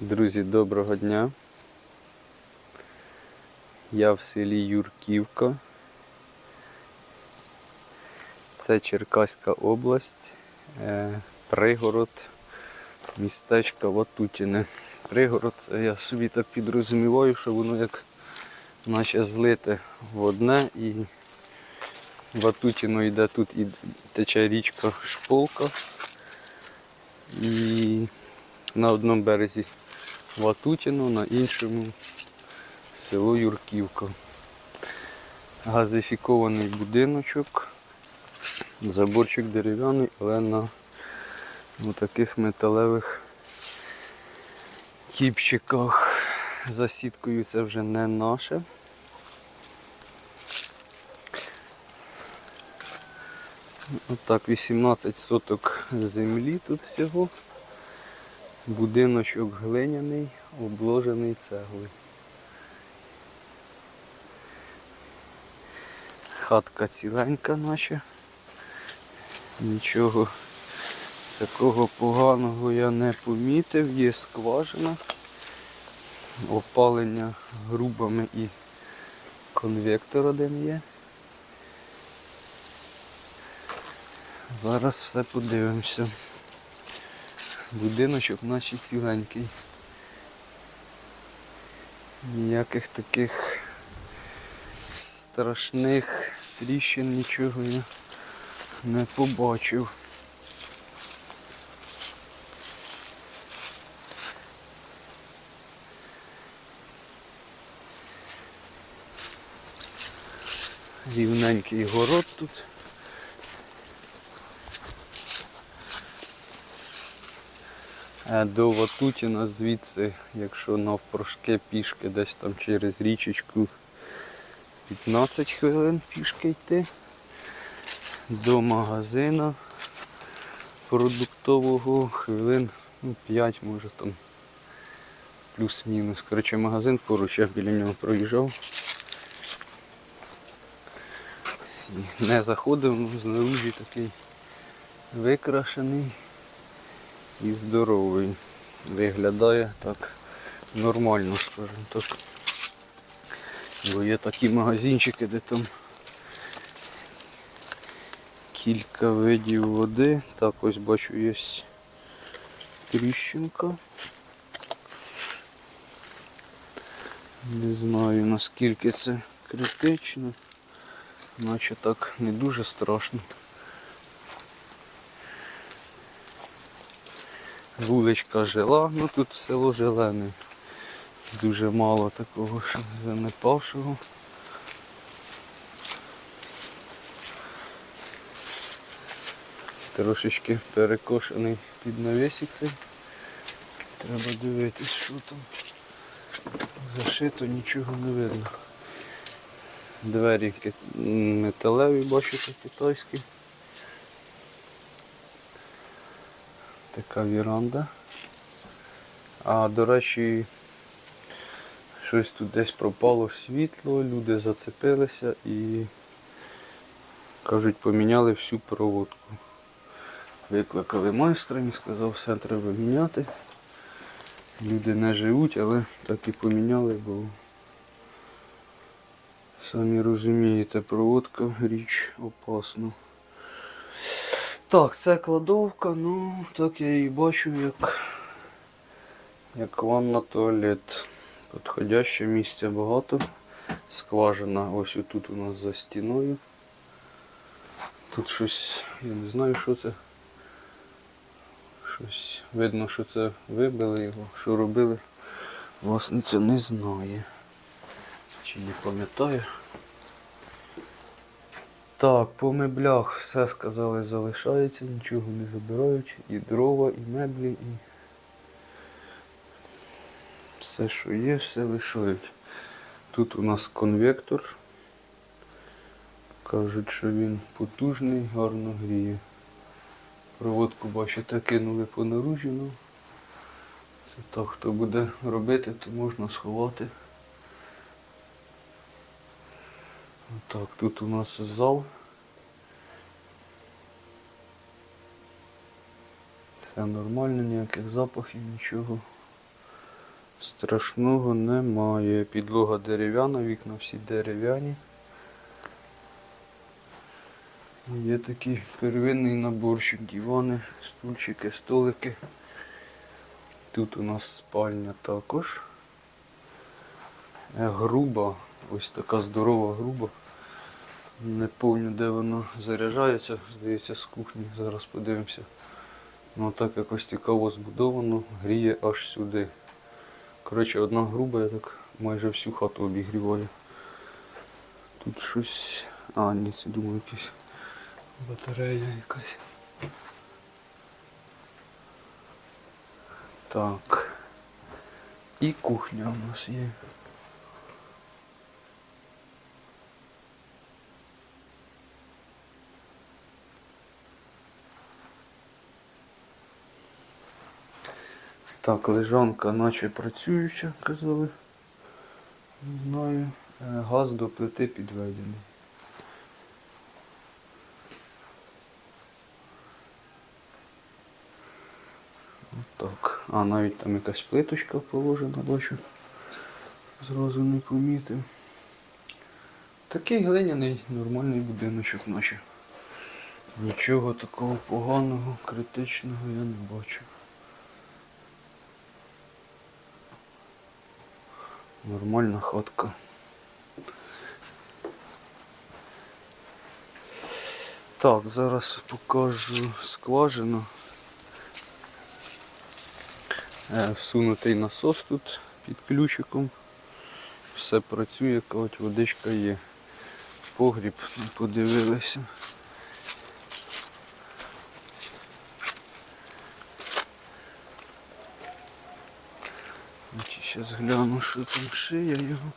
Друзі, доброго дня. Я в селі Юрківка. Це Черкаська область, е, пригород, містечко Ватутіне. Пригород, я собі так підрозуміваю, що воно як наче злите в одне і Ватутіно йде тут і тече річка Шполка. І на одному березі Ватутіно, на іншому село Юрківка. Газифікований будиночок, заборчик дерев'яний, але на таких металевих кіпчиках. За сіткою це вже не наше. Отак, 18 соток землі тут всього. Будиночок глиняний, обложений цеглою. Хатка ціленька наче. Нічого такого поганого я не помітив, є скважина, опалення грубами і конвектор один є. Зараз все подивимося. Будиночок наче ціленький. Ніяких таких страшних тріщин нічого я не побачив. Рівненький город тут. До Ватутіна звідси, якщо навпрошки пішки десь там через річечку 15 хвилин пішки йти. До магазина продуктового хвилин ну, 5 може там плюс-мінус. Коротше, магазин поруч, я біля нього проїжджав. І Не заходив, ну знаружі такий викрашений і здоровий. Виглядає так нормально, скажімо так. Бо є такі магазинчики, де там кілька видів води. Так, ось бачу є тріщинка. Не знаю наскільки це критично, наче так не дуже страшно. Вуличка жила, ну тут село зелене. Дуже мало такого що занепавшого. Трошечки перекошений під навісик цей. Треба дивитись, що там. Зашито нічого не видно. Двері металеві, бачите, китайські. Така віранда. А до речі, щось тут десь пропало світло, люди зацепилися і кажуть, поміняли всю проводку. Викликали майстра, він сказав, все треба міняти. Люди не живуть, але так і поміняли, бо самі розумієте, проводка річ опасна. Так, це кладовка, ну так я її бачу як, як ванна туалет. Підходяще місця багато. Скважина ось тут у нас за стіною. Тут щось, я не знаю що це. Щось видно, що це вибили його, що робили. Власниця не знає. Чи не пам'ятаю. Так, по меблях все сказали залишається, нічого не забирають. І дрова, і меблі, і все, що є, все лишають. Тут у нас конвектор. Кажуть, що він потужний, гарно гріє. Проводку, бачите, кинули по наружі. Ну, це так, хто буде робити, то можна сховати. Так, тут у нас зал. Все нормально, ніяких запахів, нічого. Страшного немає. Підлога дерев'яна, вікна всі дерев'яні. Є такий первинний наборчик, дивани, стульчики, столики. Тут у нас спальня також. Е, Груба, ось така здорова груба. Не пам'ятаю, де вона заряджається, здається, з кухні. Зараз подивимося. Ну так якось цікаво збудовано, гріє аж сюди. Коротше, одна груба, я так майже всю хату обігріваю. Тут щось. А, ні, це думаю якась батарея якась. Так. І кухня у нас є. Так, лежанка наче працююча, казали. Не знаю. Е, Газ до плити підведений. Так. А, навіть там якась плиточка положена, бачу. Зразу не помітив. Такий глиняний нормальний будиночок наче. Нічого такого поганого, критичного я не бачу. Нормальна хатка. Так, зараз покажу скважину. Е, Всунутий насос тут під ключиком. Все працює, кажуть, водичка є. Погріб подивилися. Зараз гляну, що там шия його.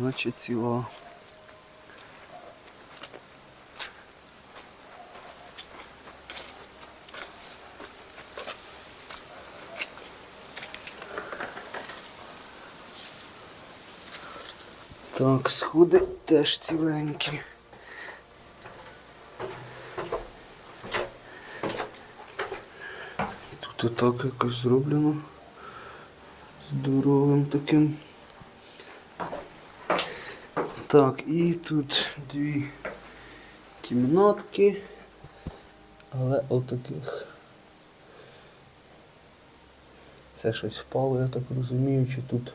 Наче ціла. Так, сходи теж ціленькі. Тут отак якось зроблено. Здоровим таким. Так, і тут дві кімнатки. Але отаких. Це щось впало, я так розумію, чи тут.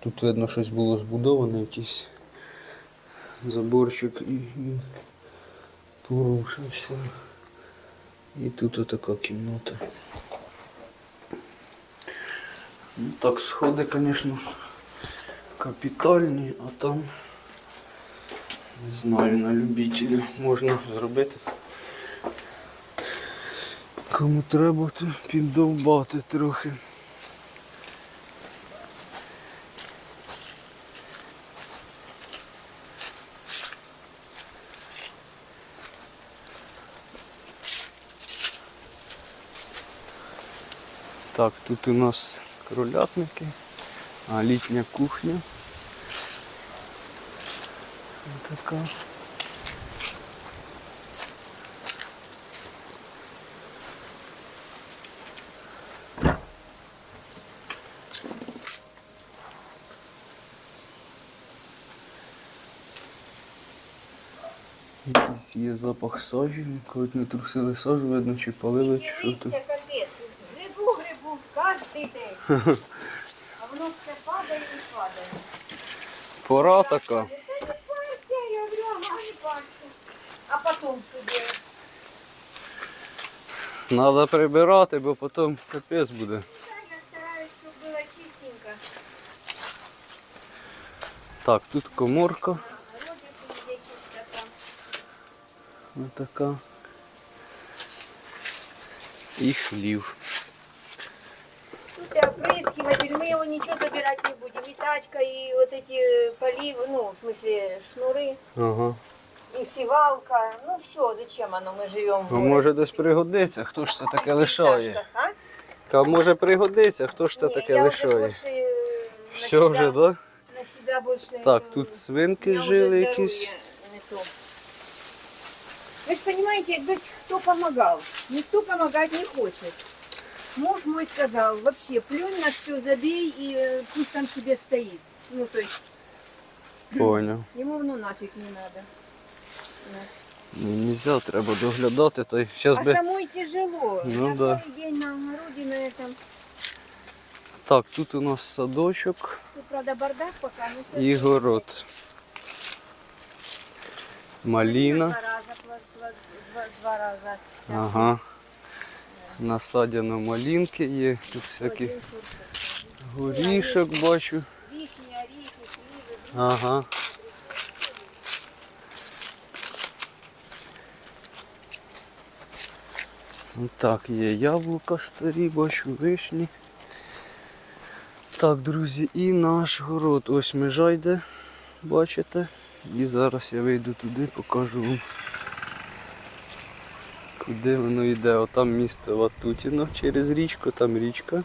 Тут видно щось було збудоване, якийсь заборчик і, і порушився. І тут отака кімната. Ну, так, сходи, звісно, капітальні, а там не знаю, на любителя можна зробити. Кому треба, то піддовбати трохи. Так, тут у нас кролятники, а літня кухня. Ось Така. Якийсь є запах сажі, коли не трусили сажу, видно, чи палили, чи що тут. Це капець. Грибу, грибу, кожен день. А воно все падає і падає. Пора така. Це не партія, я говорю, ага, не партія. А потім сюди. Треба прибирати, бо потім капець буде. Я стараюсь, щоб було чистенько. Так, тут коморка. Ось така. І хлів Тут и опрыскиватель, мы его ничего забирать не будем. И тачка, и вот эти поливы, ну, в смысле, шнуры, Ага. и севалка. Ну, все, зачем оно, мы живем Ну, може десь пригодиться, хто ж це таке лишає? А? Та може пригодиться, хто ж це Не, таке я уже лишає? больше, э, на Все себя- вже, так? Да? На себя больше... Так, э, тут свинки я уже жили здоровье якісь. не то. Вы же понимаете, якби кто помогал. Никто помогать не хочет. Муж мой сказал, вообще плюнь на все, забей и э, пусть там себе стоит. Ну, то есть, Поняв. ему ну нафиг не надо. Ну, нельзя, треба доглядати, та й щас А би. самой тяжело. Ну Я да. целый день на огороде на этом. Так, тут у нас садочок Тут, правда, бардак пока. но всё і равно. город. Маліна. Два раза, пла- пла- два, два раза. Ага. Насадяно малинки є, тут всякі горішок бачу. Ага. Так, є яблука старі, бачу, вишні. Так, друзі, і наш город. Ось межа йде, бачите. І зараз я вийду туди, покажу вам. Куди воно йде? Отам місто Ватутіно через річку, там річка.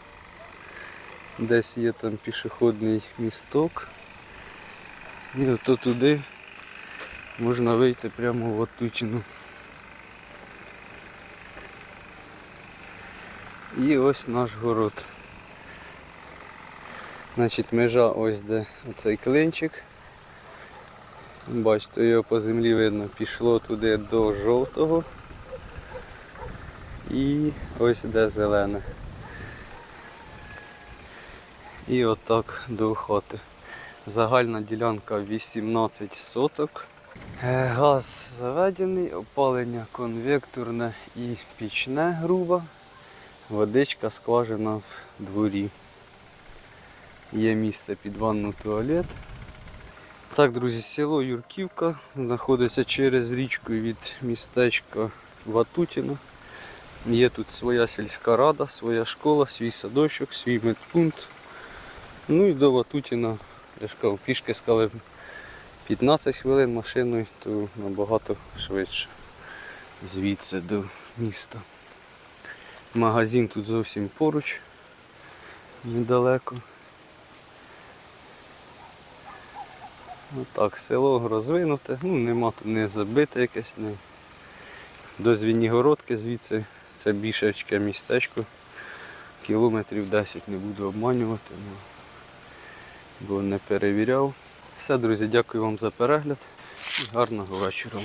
Десь є там пішохідний місток. І ото туди можна вийти прямо в Ватутіну. І ось наш город. Значить, межа ось де оцей клинчик. Бачите, його по землі видно, пішло туди до жовтого. І ось де зелене. І отак до хати. Загальна ділянка 18 соток. Е, Газ заведений, опалення конвекторне і пічне грубо. Водичка скважина в дворі. Є місце під ванну туалет. Так, друзі, село Юрківка знаходиться через річку від містечка Ватутіно. Є тут своя сільська рада, своя школа, свій садочок, свій медпункт. Ну і до Ватутіна, я ж кажу, пішки сказали 15 хвилин машиною, то набагато швидше звідси до міста. Магазин тут зовсім поруч, недалеко. Отак, село розвинуте, ну нема тут не забите якесь, не. До Звінігородки звідси це більшечке містечко. Кілометрів 10 не буду обманювати, ну, бо не перевіряв. Все, друзі, дякую вам за перегляд. і Гарного вечора.